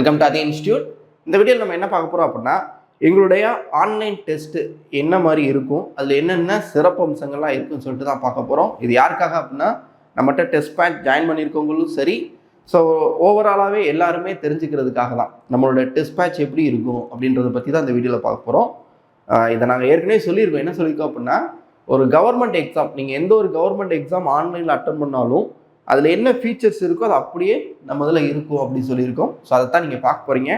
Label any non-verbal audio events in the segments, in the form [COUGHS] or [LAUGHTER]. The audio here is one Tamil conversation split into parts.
வெல்கம் டு அதி இன்ஸ்டியூட் இந்த வீடியோவில் நம்ம என்ன பார்க்க போகிறோம் அப்படின்னா எங்களுடைய ஆன்லைன் டெஸ்ட்டு என்ன மாதிரி இருக்கும் அதில் என்னென்ன சிறப்பு அம்சங்கள்லாம் இருக்குன்னு சொல்லிட்டு தான் பார்க்க போகிறோம் இது யாருக்காக அப்படின்னா நம்மகிட்ட டெஸ்ட் பேட்ச் ஜாயின் பண்ணியிருக்கவங்களும் சரி. ஸோ ஓவராலாகவே எல்லாருமே தெரிஞ்சுக்கிறதுக்காக தான் நம்மளோட டெஸ்ட் பேட்ச் எப்படி இருக்கும் அப்படின்றத பற்றி தான் இந்த வீடியோவில் பார்க்க போகிறோம் இதை நாங்கள் ஏற்கனவே சொல்லியிருக்கோம். என்ன சொல்லியிருக்கோம் அப்படின்னா ஒரு கவர்மெண்ட் எக்ஸாம் நீங்கள் எந்த ஒரு கவர்மெண்ட் எக்ஸாம் ஆன்லைனில் அட்டன் பண்ணாலும் அதில் என்ன ஃபீச்சர்ஸ் இருக்கோ அது அப்படியே நம்ம இதில் இருக்கும் அப்படின்னு சொல்லியிருக்கோம். ஸோ அதை தான் நீங்கள் பார்க்க போகிறீங்க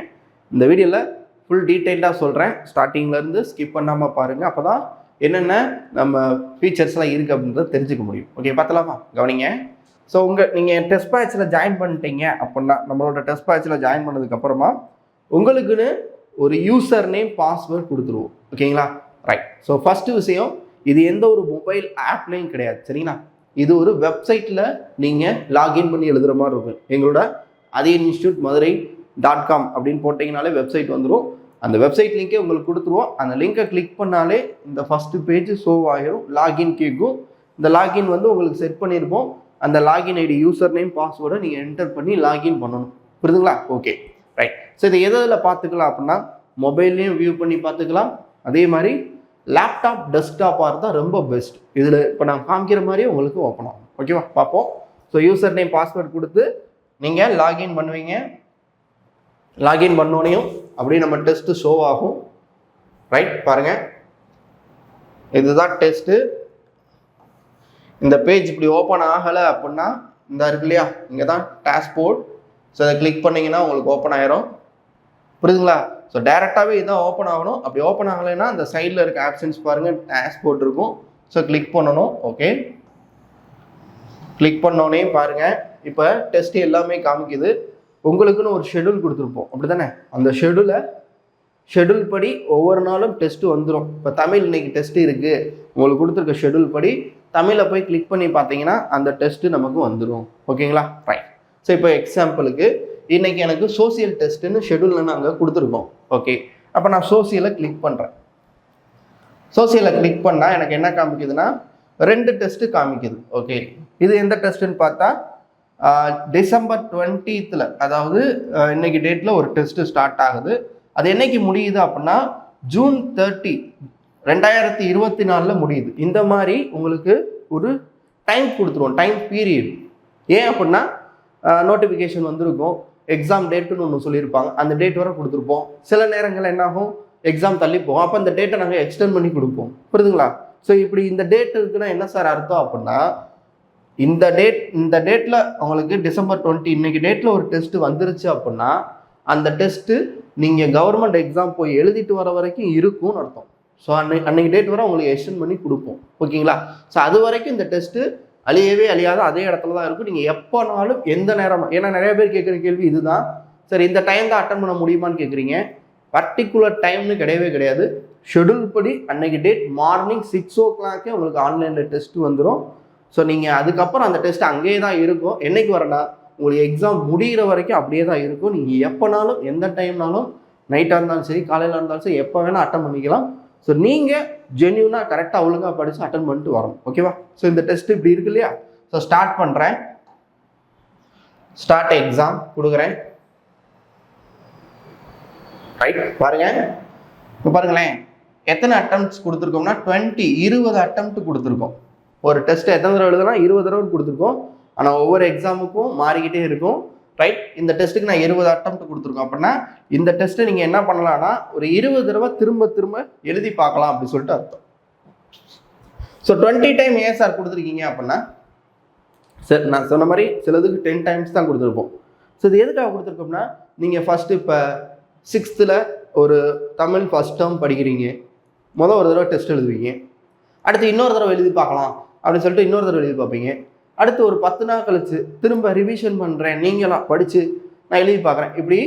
இந்த வீடியோவில் ஃபுல் டீட்டெயில்டாக சொல்கிறேன் ஸ்டார்டிங்லேருந்து ஸ்கிப் பண்ணாமல் பாருங்கள் அப்போ தான் என்னென்ன நம்ம ஃபீச்சர்ஸ்லாம் இருக்குது அப்படின்றத தெரிஞ்சுக்க முடியும். ஓகே பார்த்தலாமா கவனிங்க. ஸோ உங்கள் நீங்கள் டெஸ்ட் பேட்சில் ஜாயின் பண்ணிட்டீங்க அப்படின்னா நம்மளோட டெஸ்ட் பேட்சில் ஜாயின் பண்ணதுக்கப்புறமா உங்களுக்குன்னு ஒரு யூசர் நேம் பாஸ்வேர்ட் கொடுத்துருவோம். ஓகேங்களா ரைட் ஸோ ஃபஸ்ட்டு விஷயம் இது எந்த ஒரு மொபைல் ஆப்லேயும் கிடையாது. சரிங்களா? இது ஒரு வெப்சைட்டில் நீங்கள் லாகின் பண்ணி எழுதுகிற மாதிரி இருக்கும். எங்களோட அதே இன்ஸ்டியூட் மதுரை டாட் காம் அப்படின்னு போட்டிங்கனாலே வெப்சைட் வந்துடும் அந்த வெப்சைட் லிங்கே உங்களுக்கு கொடுத்துருவோம். அந்த லிங்கை கிளிக் பண்ணாலே இந்த ஃபஸ்ட்டு பேஜ் ஷோவ் ஆகிரும் லாகின் கேட்கும். இந்த லாகின் வந்து உங்களுக்கு செட் பண்ணியிருப்போம். அந்த லாகின் ஐடி யூசர் நேம் பாஸ்வேர்டை நீங்கள் என்டர் பண்ணி லாகின் பண்ணணும். புரியுதுங்களா? ஓகே ரைட் ஸோ இதை எதில் பார்த்துக்கலாம் அப்படின்னா மொபைல்லையும் வியூ பண்ணி பார்த்துக்கலாம். அதே மாதிரி லேப்டாப் டெஸ்க்டாப்பாக இருந்தால் ரொம்ப பெஸ்ட் இதில் இப்போ நான் காமிக்கிற மாதிரியே உங்களுக்கு ஓப்பன் ஆகும். ஓகேவா பார்ப்போம். ஸோ யூசர் நேம் பாஸ்வேர்ட் கொடுத்து நீங்கள் லாகின் பண்ணுவீங்க. லாகின் பண்ணோனையும் அப்படியே நம்ம டெஸ்ட்டு ஷோ ஆகும். ரைட் பாருங்கள் இதுதான் டெஸ்ட்டு இந்த பேஜ் இப்படி ஓப்பன் ஆகலை அப்படின்னா இந்த இருக்கு இல்லையா? இங்கே தான் டேஷ்போர்ட் ஸோ அதை கிளிக் பண்ணிங்கன்னா உங்களுக்கு ஓப்பன் ஆயிரும். புரியுதுங்களா? ஸோ டேரெக்டாகவே இதான் ஓப்பன் ஆகணும். அப்படி ஓப்பன் ஆகலைன்னா அந்த சைடில் இருக்க ஆப்ஷன்ஸ் பாருங்கள் டேஷ்போர்ட் இருக்கும். ஸோ கிளிக் பண்ணணும். ஓகே கிளிக் பண்ணோடனே பாருங்கள் இப்போ டெஸ்ட் எல்லாமே காமிக்குது. உங்களுக்குன்னு ஒரு ஷெடியூல் கொடுத்துருப்போம். அப்படி தானே அந்த ஷெடியூலை ஷெடியூல் படி ஒவ்வொரு நாளும் டெஸ்ட்டு வந்துடும் இப்போ தமிழ் இன்னைக்கு டெஸ்ட் இருக்குது உங்களுக்கு கொடுத்துருக்க ஷெடியூல் படி தமிழை போய் கிளிக் பண்ணி பார்த்தீங்கன்னா அந்த டெஸ்ட்டு நமக்கு வந்துடும் ஓகேங்களா ரைட் ஸோ இப்போ எக்ஸாம்பிளுக்கு இன்றைக்கி எனக்கு சோசியல் டெஸ்ட்டுன்னு ஷெடியூலில் நாங்கள் கொடுத்துருக்கோம். ஓகே அப்போ நான் சோசியலை கிளிக் பண்ணுறேன் சோசியலை கிளிக் பண்ணால் எனக்கு என்ன காமிக்குதுன்னா ரெண்டு டெஸ்ட்டு காமிக்குது. ஓகே இது எந்த டெஸ்ட்டுன்னு பார்த்தா டிசம்பர் டுவெண்ட்டீத்தில் அதாவது இன்னைக்கு டேட்டில் ஒரு டெஸ்ட்டு ஸ்டார்ட் ஆகுது. அது என்னைக்கு முடியுது அப்படின்னா ஜூன் தேர்ட்டி ரெண்டாயிரத்தி இருபத்தி நாலில் முடியுது. இந்த மாதிரி உங்களுக்கு ஒரு டைம் கொடுத்துருவோம். டைம் பீரியட் ஏன் அப்படின்னா நோட்டிஃபிகேஷன் வந்திருக்கும். எக்ஸாம் டேட்டுன்னு ஒன்று சொல்லியிருப்பாங்க. அந்த டேட் வரை கொடுத்துருப்போம். சில நேரங்கள் என்னாகும்? எக்ஸாம் தள்ளி போகும். அப்போ அந்த டேட்டை நாங்கள் எக்ஸ்டெண்ட் பண்ணி கொடுப்போம். புரியுதுங்களா? ஸோ இப்படி இந்த டேட் இருக்குன்னா என்ன சார் அர்த்தம் அப்படின்னா இந்த டேட் இந்த டேட்டில் அவங்களுக்கு டிசம்பர் டுவெண்ட்டி இன்னைக்கு டேட்டில் ஒரு டெஸ்ட் வந்துருச்சு அப்படின்னா அந்த டெஸ்ட்டு நீங்கள் கவர்மெண்ட் எக்ஸாம் போய் எழுதிட்டு வர வரைக்கும் இருக்கும்னு அர்த்தம். ஸோ அன்னைக்கு அன்னைக்கு டேட் வரை உங்களுக்கு எக்ஸ்டெண்ட் பண்ணி கொடுப்போம். ஓகேங்களா ஸோ அது வரைக்கும் இந்த டெஸ்ட்டு அழியவே அழியாத அதே இடத்துல தான் இருக்கும். நீங்கள் எப்போனாலும் எந்த நேரமும் ஏன்னா நிறைய பேர் கேட்குற கேள்வி இதுதான். சரி இந்த டைம் தான் அட்டன் பண்ண முடியுமான்னு கேட்குறீங்க. பர்டிகுலர் டைம்னு கிடையவே கிடையாது. ஷெடியூல் படி அன்னைக்கு டேட் மார்னிங் சிக்ஸ் ஓ கிளாக்கே உங்களுக்கு ஆன்லைனில் டெஸ்ட் வந்துடும் ஸோ நீங்கள் அதுக்கப்புறம் அந்த டெஸ்ட் அங்கேயே தான் இருக்கும். என்னைக்கு வரனா உங்களுக்கு எக்ஸாம் முடிகிற வரைக்கும் அப்படியே தான் இருக்கும். நீங்கள் எப்போனாலும் எந்த டைம்னாலும் நைட்டாக இருந்தாலும் சரி காலையில் இருந்தாலும் சரி எப்போ வேணால் அட்டன் பண்ணிக்கலாம். ஸோ நீங்கள் ஜென்யூனாக கரெக்டாக ஒழுங்காக படித்து அட்டன் பண்ணிட்டு வரணும். ஓகேவா ஸோ இந்த டெஸ்ட் இப்படி இருக்கு இல்லையா? ஸோ ஸ்டார்ட் பண்ணுறேன் ஸ்டார்ட் எக்ஸாம் கொடுக்குறேன். ரைட் பாருங்க. இப்போ பாருங்களேன். எத்தனை அட்டம்ப்ட்ஸ் கொடுத்துருக்கோம்னா டுவெண்ட்டி இருபது அட்டம்ப்ட் கொடுத்துருக்கோம். ஒரு டெஸ்ட் எத்தனை தடவை எழுதுனா இருபது தடவை கொடுத்துருக்கோம். ஆனால் ஒவ்வொரு எக்ஸாமுக்கும் மாறிக்கிட்டே இருக்கும். ரைட் இந்த டெஸ்ட்டுக்கு நான் இருபது அட்டம் கொடுத்துருக்கோம் அப்படின்னா இந்த டெஸ்ட்டை நீங்கள் என்ன பண்ணலாம்னா ஒரு இருபது தடவை திரும்ப திரும்ப எழுதி பார்க்கலாம் அப்படின்னு சொல்லிட்டு அர்த்தம். ஸோ டுவெண்ட்டி டைம் ஏன் சார் கொடுத்துருக்கீங்க அப்படின்னா சார் நான் சொன்ன மாதிரி சிலதுக்கு டென் டைம்ஸ் தான் கொடுத்துருப்போம். ஸோ இது எதுக்காக கொடுத்துருக்கோம்னா நீங்கள் ஃபஸ்ட்டு இப்போ சிக்ஸ்த்தில் ஒரு தமிழ் ஃபஸ்ட் டேர்ம் படிக்கிறீங்க. மொதல் ஒரு தடவை டெஸ்ட் எழுதுவீங்க. அடுத்து இன்னொரு தடவை எழுதி பார்க்கலாம் அப்படின்னு சொல்லிட்டு இன்னொரு தடவை எழுதி பார்ப்பீங்க. அடுத்து ஒரு பத்து நாள் கழிச்சு திரும்ப ரிவிஷன் பண்ணுறேன் நீங்களாம் படித்து நான் எழுதி பார்க்குறேன். இப்படி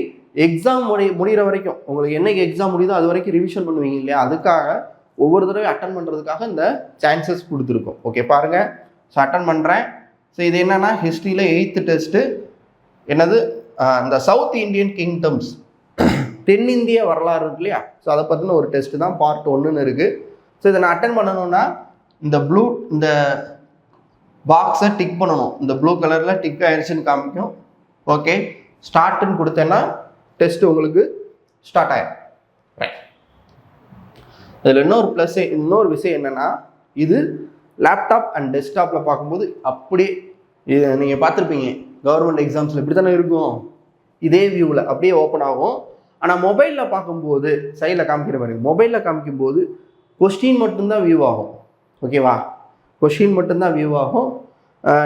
எக்ஸாம் முடி முடிகிற வரைக்கும் உங்களுக்கு என்னைக்கு எக்ஸாம் முடியுதோ அது வரைக்கும் ரிவிஷன் பண்ணுவீங்க இல்லையா? அதுக்காக ஒவ்வொரு தடவை அட்டன் பண்ணுறதுக்காக இந்த சான்சஸ் கொடுத்துருக்கோம். ஓகே பாருங்கள் ஸோ அட்டன் பண்ணுறேன் ஸோ இது என்னென்னா ஹிஸ்ட்ரியில் எயித்து டெஸ்ட்டு என்னது? இந்த சவுத் இந்தியன் கிங்டம்ஸ் தென்னிந்திய வரலாறு இருக்கு இல்லையா? ஸோ அதை பற்றின ஒரு டெஸ்ட்டு தான் பார்ட் ஒன்றுன்னு இருக்குது ஸோ இதை நான் அட்டன் பண்ணணும்னா இந்த ப்ளூ இந்த பாக்ஸை டிக் பண்ணணும். இந்த ப்ளூ கலரில் டிக் ஆயிடுச்சுன்னு காமிக்கும். ஓகே ஸ்டார்ட்னு கொடுத்தேன்னா டெஸ்ட் உங்களுக்கு ஸ்டார்ட் ஆயிடும் ரைட் இதில் இன்னொரு ப்ளஸ் இன்னொரு விஷயம் என்னென்னா இது லேப்டாப் அண்ட் டெஸ்க்டாப்பில் பார்க்கும்போது அப்படியே இது நீங்கள் பார்த்துருப்பீங்க. கவர்மெண்ட் எக்ஸாம்ஸில் இப்படி தானே இருக்கும். இதே வியூவில் அப்படியே ஓப்பன் ஆகும். ஆனால் மொபைலில் பார்க்கும்போது சைடில் காமிக்கிற மாதிரி மொபைலில் காமிக்கும்போது கொஸ்டின் மட்டும்தான் வியூ ஆகும். ஓகேவா கொஷின் மட்டும்தான் வியூ ஆகும்.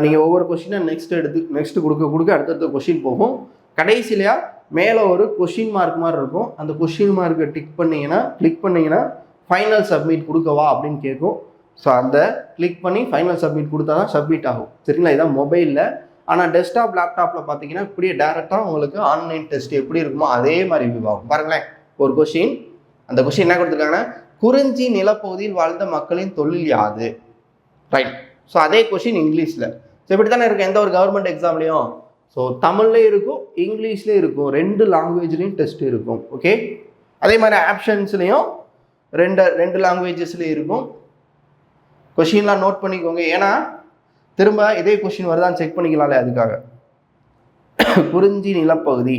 நீங்கள் ஒவ்வொரு கொஷினை நெக்ஸ்ட் எடுத்து நெக்ஸ்ட் கொடுக்க கொடுக்க அடுத்தடுத்த கொஷின் போகும். கடைசியிலையா மேலே ஒரு கொஷின் மார்க் மாதிரி இருக்கும். அந்த கொஷின் மார்க்கை டிக் பண்ணிங்கன்னா கிளிக் பண்ணிங்கன்னா ஃபைனல் சப்மிட் கொடுக்கவா அப்படின்னு கேட்கும். ஸோ அந்த கிளிக் பண்ணி ஃபைனல் சப்மிட் கொடுத்தா தான் சப்மிட் ஆகும். சரிங்களா? இதான் மொபைலில் ஆனால் டெஸ்க்டாப் லேப்டாப்பில் பார்த்தீங்கன்னா இப்படியே டேரெக்டாக உங்களுக்கு ஆன்லைன் டெஸ்ட் எப்படி இருக்குமோ அதே மாதிரி வியூ ஆகும். பாருங்களேன். ஒரு கொஷின் அந்த கொஷின் என்ன கொடுத்துருக்காங்கன்னா குறிஞ்சி நிலப்பகுதியில் வாழ்ந்த மக்களின் தொழில் யாது? ரைட் ஸோ அதே கொஷின் இங்கிலீஷில். ஸோ இப்படி தானே இருக்கும்? எந்த ஒரு கவர்மெண்ட் எக்ஸாம்லேயும் ஸோ தமிழ்லேயும் இருக்கும் இங்கிலீஷ்லேயும் இருக்கும். ரெண்டு லாங்குவேஜ்லேயும் டெஸ்ட் இருக்கும். ஓகே அதே மாதிரி ஆப்ஷன்ஸ்லேயும் ரெண்டு ரெண்டு லாங்குவேஜஸ்லேயும் இருக்கும். கொஷின்லாம் நோட் பண்ணிக்கோங்க. ஏன்னா திரும்ப இதே கொஷின் வருதான்னு செக் பண்ணிக்கலாம்ல அதுக்காக. [COUGHS] குறிஞ்சி நிலப்பகுதி.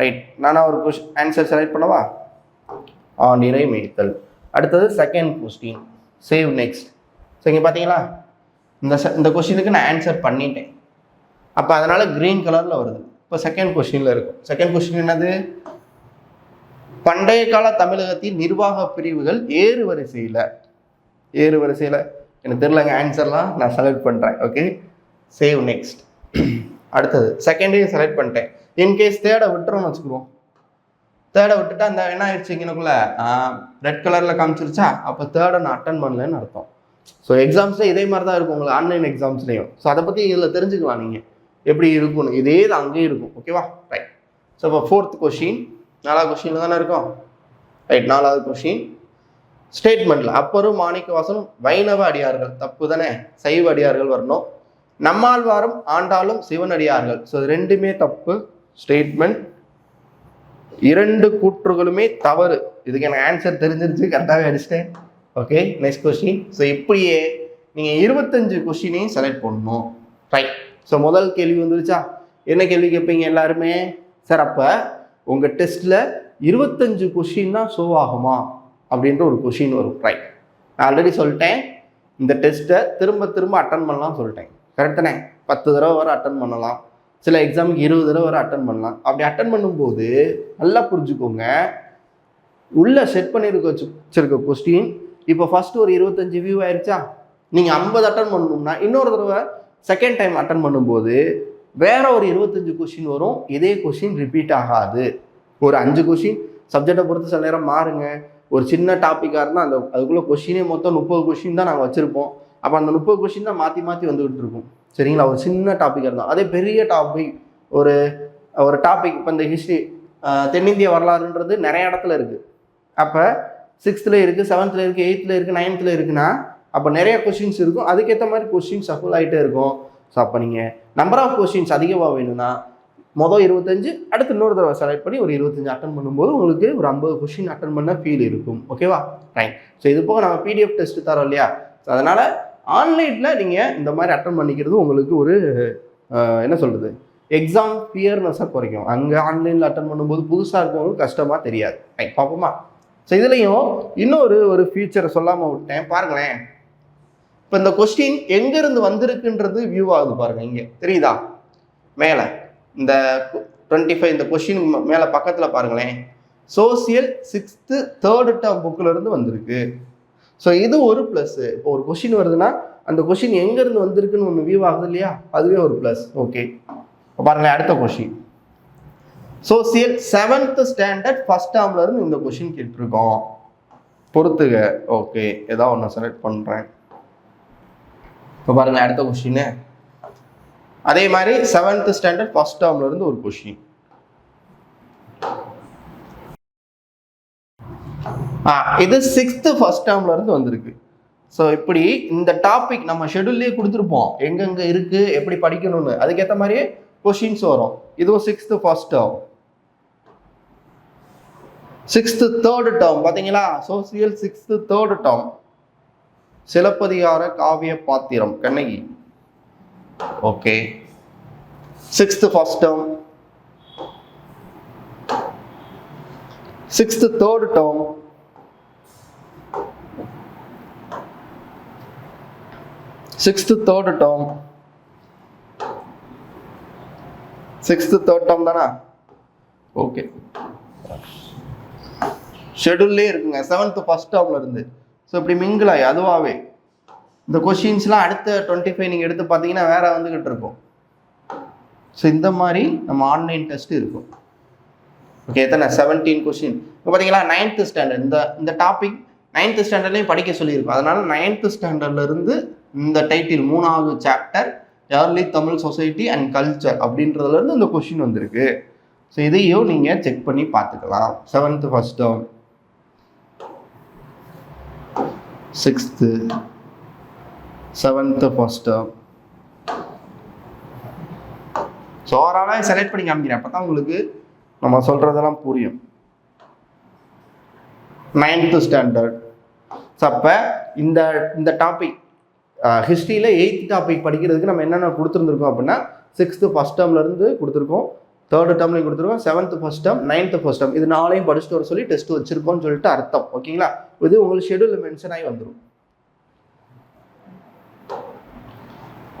ரைட் நானா ஒரு கொஷின் ஆன்சர் செலக்ட் பண்ணவா? ஆ நிறை மேய்த்தல். அடுத்தது second question save next so இங்கே பார்த்தீங்களா இந்த இந்த கொஷினுக்கு நான் ஆன்சர் பண்ணிட்டேன். அப்போ அதனால் க்ரீன் கலரில் வருது. இப்போ செகண்ட் கொஸ்டினில் இருக்கும். செகண்ட் கொஸ்டின் என்னது? பண்டைய கால தமிழகத்தின் நிர்வாக பிரிவுகள் ஏறு வரிசையில். ஏறு வரிசையில். எனக்கு தெரிலங்க ஆன்சர்லாம் நான் செலக்ட் பண்ணுறேன் ஓகே சேவ் நெக்ஸ்ட் அடுத்தது செகண்டையும் செலக்ட் பண்ணிட்டேன். இன்கேஸ் தேர்டை விட்டுறோம்னு வச்சுக்குவோம். தேர்டை விட்டுட்டு அந்த என்ன ஆயிடுச்சு இங்கனக்குள்ள? ரெட் கலரில் காமிச்சிருச்சா? அப்போ தேர்டை நான் அட்டன் பண்ணலன்னு அர்த்தம். ஸோ எக்ஸாம்ஸில் இதே மாதிரி தான் இருக்கும் உங்களுக்கு ஆன்லைன் எக்ஸாம்ஸ்லேயும் ஸோ அதை பற்றி இதில் தெரிஞ்சுக்கலாம் நீங்கள் எப்படி இருக்கும்னு. இதே தான் அங்கேயும் இருக்கும். ஓகேவா ரைட் ஸோ இப்போ ஃபோர்த் கொஷின் நாலாவது கொஷினில் தானே இருக்கும்? ரைட் நாலாவது கொஷின் ஸ்டேட்மெண்ட்டில் அப்பரும் மாணிக்கவாசனும் வைணவ அடியார்கள். தப்பு தானே? சைவ அடியார்கள் வரணும். நம்மாழ்வாரும் ஆண்டாளும் சிவனடியார்கள் ஸோ ரெண்டுமே தப்பு. ஸ்டேட்மெண்ட் இரண்டு கூற்றுகளுமே தவறு. இதுக்கு எனக்கு ஆன்சர் தெரிஞ்சிருச்சு. கரெக்டாகவே அடிச்சிட்டேன். ஓகே நெக்ஸ்ட் கொஸ்டின் ஸோ இப்படியே நீங்கள் இருபத்தஞ்சு கொஸ்டினையும் செலக்ட் பண்ணணும். ரைட் ஸோ முதல் கேள்வி வந்துருச்சா? என்ன கேள்வி கேட்பீங்க எல்லாருமே? சார் அப்போ உங்கள் டெஸ்ட்டில் இருபத்தஞ்சு கொஷின் தான் ஷோ ஆகுமா? அப்படின்ற ஒரு கொஷின் வரும். ரைட் நான் ஆல்ரெடி சொல்லிட்டேன். இந்த டெஸ்ட்டை திரும்ப திரும்ப அட்டன் பண்ணலாம் சொல்லிட்டேன். கரெக்டானே பத்து தடவை வரை அட்டன் பண்ணலாம். சில எக்ஸாமுக்கு இருபது தடவை வரை அட்டன் பண்ணலாம். அப்படி அட்டன் பண்ணும்போது நல்லா புரிஞ்சுக்கோங்க. உள்ள செட் பண்ணியிருக்க வச்சு வச்சிருக்க கொஸ்டின் இப்போ ஃபர்ஸ்ட் ஒரு இருபத்தஞ்சு வியூ ஆயிடுச்சா நீங்கள் ஐம்பது அட்டன் பண்ணணும்னா இன்னொரு தடவை செகண்ட் டைம் அட்டன் பண்ணும்போது வேற ஒரு இருபத்தஞ்சு கொஷின் வரும். இதே கொஷின் ரிப்பீட் ஆகாது. ஒரு அஞ்சு கொஷின் சப்ஜெக்டை பொறுத்து சில நேரம் மாறுங்க. ஒரு சின்ன டாப்பிக்காக இருந்தால் அந்த அதுக்குள்ளே கொஷினே மொத்தம் முப்பது கொஷின் தான் நாங்கள் வச்சுருப்போம். அப்போ அந்த முப்பது கொஷின் தான் மாற்றி மாற்றி வந்துகிட்டு இருக்கும். சரிங்களா? ஒரு சின்ன டாப்பிக்காக இருந்தால் அதே பெரிய டாபிக் ஒரு ஒரு டாபிக் இப்போ இந்த ஹிஸ்ட்ரி தென்னிந்திய வரலாறுன்றது நிறைய இடத்துல இருக்குது அப்போ சிக்ஸ்த்தில் இருக்குது செவன்த்தில் இருக்குது எயித்தில் இருக்குது நைன்த்தில் இருக்குன்னா அப்போ நிறைய கொஷின்ஸ் இருக்கும். அதுக்கேற்ற மாதிரி கொஷின்ஸ் சஃபுல் ஆகிட்டே இருக்கும். ஸோ அப்போ நீங்கள் நம்பர் ஆஃப் கொஷின்ஸ் அதிகமாக வேணும்னா மொதல் இருபத்தஞ்சு அடுத்து இன்னொரு தடவை செலக்ட் பண்ணி ஒரு இருபத்தஞ்சு அட்டன் பண்ணும்போது உங்களுக்கு ஒரு ஐம்பது கொஷின் அட்டன் பண்ண ஃபீல் இருக்கும். ஓகேவா ரைட் ஸோ இது போக நம்ம பிடிஎஃப் டெஸ்ட் தரோம் இல்லையா? ஸோ அதனால் ஆன்லைனில் நீங்கள் இந்த மாதிரி அட்டன் பண்ணிக்கிறது உங்களுக்கு ஒரு என்ன சொல்கிறது எக்ஸாம் ஃபியர்னஸாக குறைக்கும். அங்கே ஆன்லைனில் அட்டன் பண்ணும்போது புதுசாக இருக்கவங்களுக்கு கஷ்டமாக தெரியாது. ரைட் பார்ப்போமா? ஸோ இதுலேயும் இன்னொரு ஒரு ஃபியூச்சரை சொல்லாமல் விட்டேன். பாருங்களேன். இப்போ இந்த கொஸ்டின் எங்கேருந்து வந்திருக்குன்றது வியூ ஆகுது பாருங்கள் இங்கே. தெரியுதா? மேலே. இந்த டுவெண்ட்டி ஃபைவ் இந்த கொஷின் மேலே பக்கத்தில் பாருங்களேன். சோசியல் சிக்ஸ்த்து தேர்டு டேர்ம் புக்கில் இருந்து வந்திருக்கு. ஸோ இது ஒரு ப்ளஸ்ஸு இப்போ ஒரு கொஷின் வருதுன்னா அந்த கொஷின் எங்கேருந்து வந்திருக்குன்னு ஒன்று வியூ ஆகுது இல்லையா? அதுவே ஒரு ப்ளஸ் ஓகே பாருங்களேன் அடுத்த question social seventh standard first டேர்ம்ல இருந்து இந்த கொஷின் கேட்டிருக்கோம். பொறுத்துக. ஓகே ஏதாவது ஒன்று செலக்ட் பண்ணுறேன் இப்போ பாருங்க அடுத்த கொஷின் அதே மாதிரி செவன்த் ஸ்டாண்டர்ட் ஃபர்ஸ்ட் டேர்ம்ல இருந்து ஒரு கொஷின் ஆ இது சிக்ஸ்த்து ஃபர்ஸ்ட் டேர்ம்ல இருந்து வந்திருக்கு. ஸோ இப்படி இந்த டாபிக் நம்ம ஷெடியூல்லே கொடுத்துருப்போம். எங்கெங்கே இருக்குது எப்படி படிக்கணும்னு. அதுக்கேற்ற மாதிரியே கொஷின்ஸ் வரும். இதுவும் sixth first term sixth third term பார்த்தீங்களா சோசியல் சிக்ஸ்த்து தேர்டு டேர்ம் சிலப்பதிகார காவிய பாத்திரம் Kannagi. Okay sixth first term sixth third term sixth third term sixth third term தானா? ஓகே ஷெடியூல்லே இருக்குங்க. செவன்த்து ஃபஸ்ட் டேர்ம்ல இருந்து. ஸோ இப்படி மிங்கிள் ஆகி அதுவாகவே இந்த கொஷின்ஸ்லாம் அடுத்த டுவெண்ட்டி ஃபைவ் நீங்கள் எடுத்து பார்த்தீங்கன்னா வேற வந்துக்கிட்டு இருக்கும். ஸோ இந்த மாதிரி நம்ம ஆன்லைன் டெஸ்ட் இருக்கும். ஓகே எத்தனை? செவன்டீன் கொஷின் இப்போ பார்த்தீங்களா நைன்த்து ஸ்டாண்டர்ட் இந்த இந்த டாபிக் நைன்த்து ஸ்டாண்டர்ட்லேயும் படிக்க சொல்லியிருக்கோம். அதனால நைன்த்து ஸ்டாண்டர்ட்ல இருந்து இந்த டைட்டில் மூணாவது chapter early Tamil society and culture அப்படின்றதுலேருந்து இந்த கொஷின் வந்திருக்கு. ஸோ இதையும் நீங்கள் செக் பண்ணி பார்த்துக்கலாம். Seventh first term sixth seventh first term so ஓவராலாக செலக்ட் பண்ணி காமிக்கிறேன். அப்போ தான் உங்களுக்கு நம்ம சொல்கிறதெல்லாம் புரியும். நைன்த்து ஸ்டாண்டர்ட் ஸோ அப்போ இந்த இந்த டாபிக் ஹிஸ்ட்ரியில் எயித் டாபிக் படிக்கிறதுக்கு நம்ம என்னென்ன கொடுத்துருந்துருக்கோம் அப்படின்னா சிக்ஸ்த்து ஃபஸ்ட் டேர்ம்லேருந்து கொடுத்துருக்கோம் தேர்டு டேர்ம்லையும் கொடுத்துருக்கோம் seventh first term ninth first term இது நாளையும் படிச்சுட்டு வர சொல்லி டெஸ்ட் வச்சிருக்கோம்னு சொல்லிட்டு அர்த்தம். ஓகேங்களா? இது உங்களுக்கு ஷெடியூலில் மென்ஷன் ஆகி வந்துடும்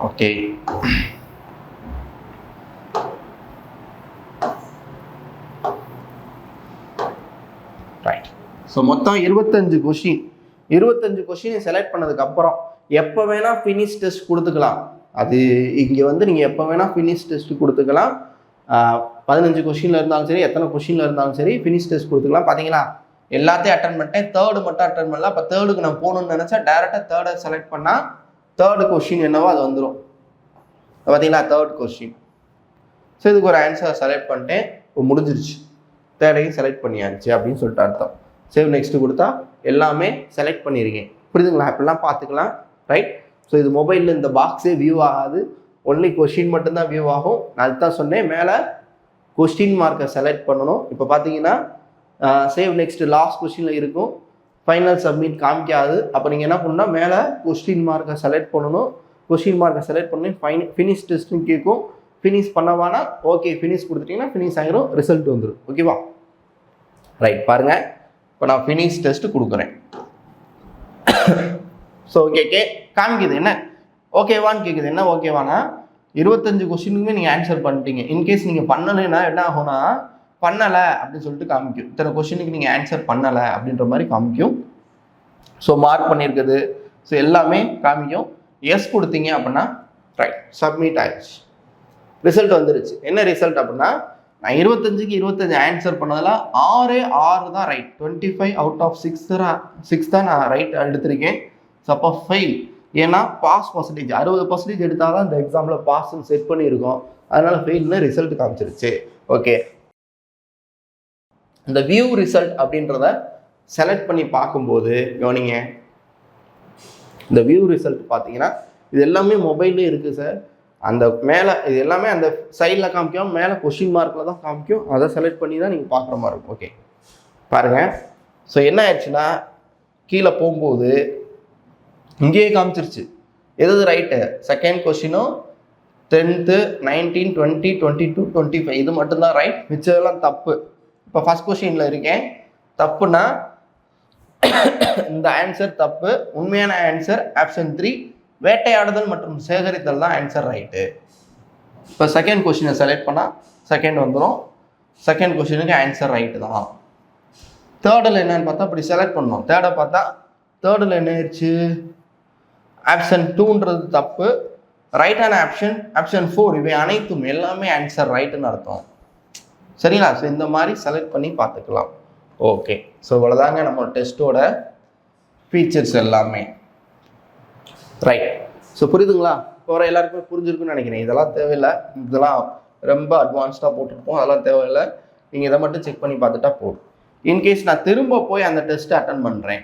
ஓகே ரைட் ஸோ மொத்தம் இருபத்தஞ்சு கொஷின் இருபத்தஞ்சு கொஷினை செலக்ட் பண்ணதுக்கப்புறம் எப்போ வேணால் ஃபினிஷ் டெஸ்ட் கொடுத்துக்கலாம். அது இங்கே வந்து நீங்கள் எப்போ வேணால் ஃபினிஷ் டெஸ்ட் கொடுத்துக்கலாம். பதினஞ்சு கொஷினில் இருந்தாலும் சரி எத்தனை கொஷினில் இருந்தாலும் சரி ஃபினிஷ் டெஸ்ட் கொடுத்துக்கலாம். பார்த்தீங்களா எல்லாத்தையும் அட்டன் பண்ணிட்டேன். தேர்டு மட்டும் அட்டன் பண்ணலாம். அப்போ தேர்டுக்கு நான் போகணும்னு நினச்சா டேரெக்டாக தேர்டை செலக்ட் பண்ணால் தேர்டு கொஷின் என்னவோ அது வந்துடும் பார்த்தீங்களா தேர்ட் கொஸ்டின் ஸோ இதுக்கு ஒரு ஆன்சர் செலக்ட் பண்ணிட்டேன். இப்போ முடிஞ்சிருச்சு. தேர்டையும் செலக்ட் பண்ணியாச்சு அப்படின்னு சொல்லிட்டு அர்த்தம். சேவ் நெக்ஸ்ட் கொடுத்தா எல்லாமே செலக்ட் பண்ணியிருக்கேன் புரியுதுங்களா? இப்படிலாம் பார்த்துக்கலாம் ரைட் ஸோ இது மொபைலில் இந்த பாக்ஸே வியூ ஆகாது. ஒன்லி கொஷின் மட்டும்தான் வியூ ஆகும். நான் அதுதான் சொன்னேன். மேலே கொஸ்டின் மார்க்கை செலக்ட் பண்ணணும். இப்போ பார்த்தீங்கன்னா சேவ் நெக்ஸ்ட் லாஸ்ட் கொஸ்டினில் இருக்கும். ஃபைனல் சப்மிட் காமிக்காது. அப்போ நீங்கள் என்ன பண்ணுன்னா மேலே கொஸ்டின் மார்க்கை செலக்ட் பண்ணணும். கொஸ்டின் மார்க்கை செலக்ட் பண்ணி ஃபைன் ஃபினிஷ் டெஸ்ட்டும் கேட்கும். ஃபினிஷ் பண்ணவானா ஓகே ஃபினிஷ் கொடுத்துட்டிங்கன்னா ஃபினிஷ் ஆகிரும். ரிசல்ட் வந்துடும் ஓகேவா ரைட் பாருங்கள் இப்போ நான் ஃபினிஷ் டெஸ்ட்டு கொடுக்குறேன். ஸோ ஓகே கே காமிக்குது என்ன? ஓகேவான்னு கேட்குது என்ன ஓகேவானா இருபத்தஞ்சு கொஸ்டினுக்குமே நீங்கள் ஆன்சர் பண்ணிட்டீங்க. இன்கேஸ் நீங்கள் பண்ணலைன்னா என்ன ஆகும்னா பண்ணலை அப்படின்னு சொல்லிட்டு காமிக்கும். இத்தனை கொஸ்டினுக்கு நீங்கள் ஆன்சர் பண்ணலை அப்படின்ற மாதிரி காமிக்கும். ஸோ மார்க் பண்ணியிருக்குது. ஸோ எல்லாமே காமிக்கும். எஸ் கொடுத்தீங்க அப்படின்னா ரைட் சப்மிட் ஆயிடுச்சு. ரிசல்ட் வந்துருச்சு. என்ன ரிசல்ட் அப்படின்னா நான் இருபத்தஞ்சுக்கு இருபத்தஞ்சு ஆன்சர் பண்ணதில் ஆறு ஆறு தான் right twenty five out of six six தான் நான் ரைட் எடுத்திருக்கேன். சப்போ ஃபெயில் ஏன்னா பாஸ் பர்சன்டேஜ் அறுபது பர்சன்டேஜ் எடுத்தால் தான் இந்த எக்ஸாமில் பாஸ்ன்னு செட் பண்ணியிருக்கோம். அதனால் ஃபெயில்னு ரிசல்ட் காமிச்சிருச்சு. ஓகே இந்த வியூ ரிசல்ட் அப்படின்றத செலக்ட் பண்ணி பார்க்கும்போது கவனிங்க. இந்த வியூ ரிசல்ட் பார்த்தீங்கன்னா இது எல்லாமே மொபைல்லே இருக்குது சார் அந்த மேலே இது எல்லாமே அந்த சைடில் காமிக்கும். மேலே கொஷின் மார்க்கில் தான் காமிக்கும். அதை செலக்ட் பண்ணி தான் நீங்கள் பார்க்குற மாதிரி இருக்கும். ஓகே பாருங்கள் ஸோ என்ன ஆயிடுச்சுன்னா கீழே போகும்போது இங்கேயே காமிச்சிருச்சு. எது right second கொஷினும் tenth nineteen twenty twenty two twenty five இது மட்டும்தான் ரைட் மிச்சதெல்லாம் தப்பு. இப்போ ஃபஸ்ட் கொஷினில் இருக்கேன். தப்புனா இந்த ஆன்சர் தப்பு. உண்மையான ஆன்சர் ஆப்ஷன் த்ரீ வேட்டையாடுதல் மற்றும் சேகரித்தல் தான் ஆன்சர் ரைட்டு இப்போ செகண்ட் கொஷினை செலக்ட் பண்ணால் செகண்ட் வந்துடும் செகண்ட் கொஷினுக்கு ஆன்சர் ரைட்டு தான். தேர்டில் என்னன்னு பார்த்தா அப்படி செலக்ட் பண்ணோம். தேர்டை பார்த்தா தேர்டில் என்ன ஆயிடுச்சு ஆப்ஷன் டூன்றது தப்பு. ரைட்டான ஆப்ஷன் ஆப்ஷன் ஃபோர் இவை அனைத்தும் எல்லாமே ஆன்சர் ரைட்டுன்னு அர்த்தம். சரிங்களா? ஸோ இந்த மாதிரி செலக்ட் பண்ணி பார்த்துக்கலாம். ஓகே ஸோ இவ்வளோதாங்க நம்ம டெஸ்ட்டோட ஃபீச்சர்ஸ் எல்லாமே. ரைட் ஸோ புரியுதுங்களா? இப்போ எல்லாருக்குமே புரிஞ்சிருக்குன்னு நினைக்கிறேன். இதெல்லாம் தேவையில்லை. இதெல்லாம் ரொம்ப அட்வான்ஸ்டாக போட்டிருப்போம். அதெல்லாம் தேவையில்லை. நீங்கள் இதை மட்டும் செக் பண்ணி பார்த்துட்டா போதும். இன்கேஸ் நான் திரும்ப போய் அந்த டெஸ்ட்டை அட்டன் பண்ணுறேன்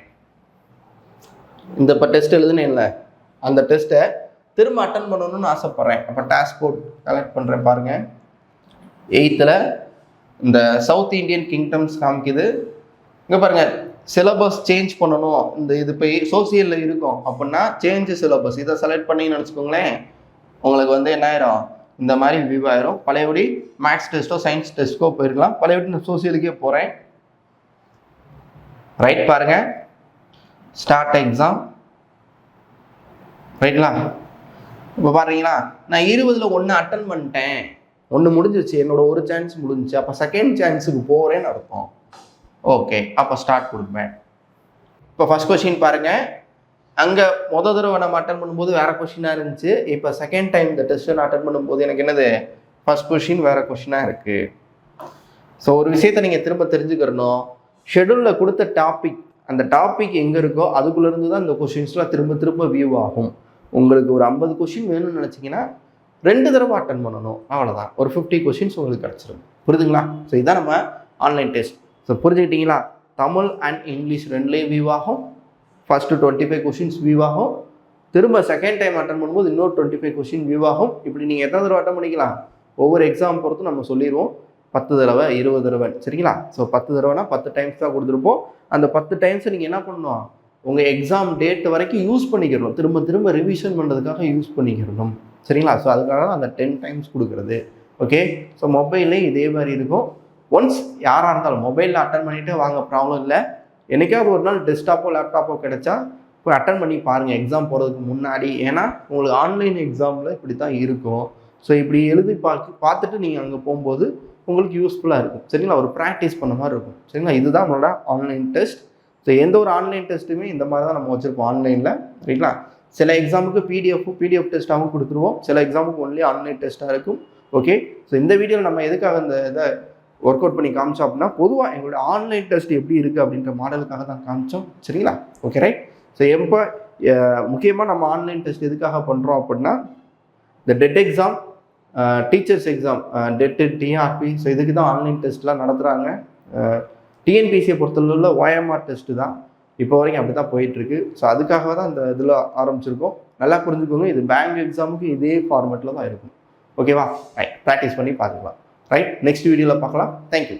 இந்த இப்போ டெஸ்ட் எழுதுனேன் இல்லை அந்த டெஸ்ட்டை திரும்ப அட்டன் பண்ணணும்னு ஆசைப்பட்றேன். அப்போ டாஸ்போர்ட் கலெக்ட் பண்ணுறேன் பாருங்கள் எயித்தில் இந்த சவுத் இந்தியன் கிங்டம்ஸ் காமிக்குது. இங்கே பாருங்கள் சிலபஸ் சேஞ்ச் பண்ணணும். இந்த இது இப்போ சோசியலில் இருக்கும். அப்படின்னா சேஞ்ச் சிலபஸ் இதை செலக்ட் பண்ணிங்கன்னு நினச்சிக்கோங்களேன். உங்களுக்கு வந்து என்ன ஆயிரும்? இந்த மாதிரி வியூ ஆயிரும். பழையபடி மேக்ஸ் டெஸ்ட்டோ சயின்ஸ் டெஸ்ட்டோ போயிருக்கலாம். பழையபடி நான் சோசியலுக்கே போகிறேன் ரைட் பாருங்கள் ஸ்டார்ட் எக்ஸாம் ரைட்டுங்களா இப்போ பாருங்களா நான் இருபதில் ஒன்று அட்டன் பண்ணிட்டேன். ஒன்று முடிஞ்சிச்சு என்னோட ஒரு சான்ஸ் முடிஞ்சிச்சு. அப்போ செகண்ட் சான்ஸுக்கு போகிறேன்னு அர்த்தம். ஓகே அப்போ ஸ்டார்ட் கொடுப்பேன். இப்போ ஃபர்ஸ்ட் கொஷின் பாருங்கள் அங்கே முத தடவை நம்ம அட்டன் பண்ணும்போது வேறு கொஷினாக இருந்துச்சு. இப்போ செகண்ட் டைம் இந்த டெஸ்ட்டு நான் அட்டன் பண்ணும்போது எனக்கு என்னது? ஃபர்ஸ்ட் கொஷின் வேறு கொஷினாக இருக்குது ஸோ ஒரு விஷயத்தை நீங்கள் திரும்ப தெரிஞ்சுக்கிறணும் ஷெடியூலில் கொடுத்த டாபிக் அந்த டாபிக் எங்கே இருக்கோ அதுக்குள்ளேருந்து தான் இந்த கொஷின்ஸ்லாம் திரும்ப திரும்ப வியூ ஆகும். உங்களுக்கு ஒரு ஐம்பது கொஷின் வேணும்னு நினச்சிங்கன்னா ரெண்டு தடவை அட்டன் பண்ணணும். அவ்வளோதான் ஒரு ஃபிஃப்டி கொஷின்ஸ் உங்களுக்கு கிடச்சிரும். புரியுதுங்களா? ஸோ இதுதான் நம்ம ஆன்லைன் டெஸ்ட் ஸோ புரிஞ்சுக்கிட்டீங்களா? தமிழ் அண்ட் இங்கிலீஷ் ரெண்டுலேயும் வியூ ஆகும். First twenty five questions view ஆகும். திரும்ப செகண்ட் டைம் அட்டன் பண்ணும்போது இன்னொரு டுவெண்ட்டி ஃபைவ் கொஷின் வியூ ஆகும். இப்படி நீங்கள் எத்தனை தடவை அட்டன் பண்ணிக்கலாம்? ஒவ்வொரு எக்ஸாம் பொறுத்து நம்ம சொல்லிடுவோம். பத்து தடவை இருபது தடவை. சரிங்களா? ஸோ பத்து தடவைனா பத்து டைம்ஸ் தான் கொடுத்துருப்போம். அந்த பத்து டைம்ஸை நீங்கள் என்ன பண்ணணும்? உங்கள் எக்ஸாம் டேட் வரைக்கும் யூஸ் பண்ணிக்கிறணும். திரும்ப திரும்ப ரிவிஷன் பண்ணுறதுக்காக யூஸ் பண்ணிக்கிறணும். சரிங்களா? ஸோ அதுக்காக தான் அந்த டென் டைம்ஸ் கொடுக்குறது. ஓகே ஸோ மொபைல்லே இதே மாதிரி இருக்கும். ஒன்ஸ் யாராக இருந்தாலும் மொபைலில் அட்டன் பண்ணிவிட்டு வாங்க ப்ராப்ளம் இல்லை. என்னைக்காவது ஒரு நாள் டெஸ்க்டாப்போ லேப்டாப்போ கிடச்சா போய் அட்டன் பண்ணி பாருங்கள் எக்ஸாம் போகிறதுக்கு முன்னாடி. ஏன்னா உங்களுக்கு ஆன்லைன் எக்ஸாமில் இப்படி தான் இருக்கும். ஸோ இப்படி எழுதி பார்த்து பார்த்துட்டு நீங்கள் அங்கே போகும்போது உங்களுக்கு யூஸ்ஃபுல்லாக இருக்கும். சரிங்களா? ஒரு ப்ராக்டிஸ் பண்ண மாதிரி இருக்கும். சரிங்களா? இதுதான் நம்மளோட ஆன்லைன் டெஸ்ட் ஸோ எந்த ஒரு ஆன்லைன் டெஸ்ட்டுமே இந்த மாதிரி தான் நம்ம வச்சுருப்போம் ஆன்லைனில் சரிங்களா சில எக்ஸாமுக்கு பிடிஎஃப் பிடிஎஃப் டெஸ்ட்டாகவும் கொடுத்துருவோம். சில எக்ஸாமுக்கு ஒன்லி ஆன்லைன் டெஸ்ட்டாக இருக்கும். ஓகே ஸோ இந்த வீடியோவில் நம்ம எதுக்காக இந்த இதை ஒர்க் அவுட் பண்ணி காமிச்சோம் அப்படின்னா பொதுவாக எங்களோட ஆன்லைன் டெஸ்ட் எப்படி இருக்குது அப்படின்ற மாடலுக்காக தான் காமிச்சோம். சரிங்களா? ஓகே ரைட் ஸோ எப்போ முக்கியமாக நம்ம ஆன்லைன் டெஸ்ட் எதுக்காக பண்ணுறோம் அப்படின்னா இந்த TET exam teachers exam TET TRB so இதுக்கு தான் ஆன்லைன் டெஸ்ட்லாம் நடத்துகிறாங்க டிஎன்பிசியை பொறுத்தளவில் ஓஎம்ஆர் டெஸ்ட்டு தான். இப்போ வரைக்கும் அப்படி தான் போயிட்டுருக்கு. ஸோ அதுக்காக தான் இந்த இதில் ஆரம்பிச்சிருக்கோம். நல்லா புரிஞ்சுக்கோங்க. இது பேங்க் எக்ஸாமுக்கு இதே ஃபார்மேட்டில் தான் இருக்கும். ஓகேவா ரைட் ப்ராக்டிஸ் பண்ணி பார்த்துக்கலாம் ரைட் நெக்ஸ்ட் வீடியோவில் பார்க்கலாம் தேங்க்யூ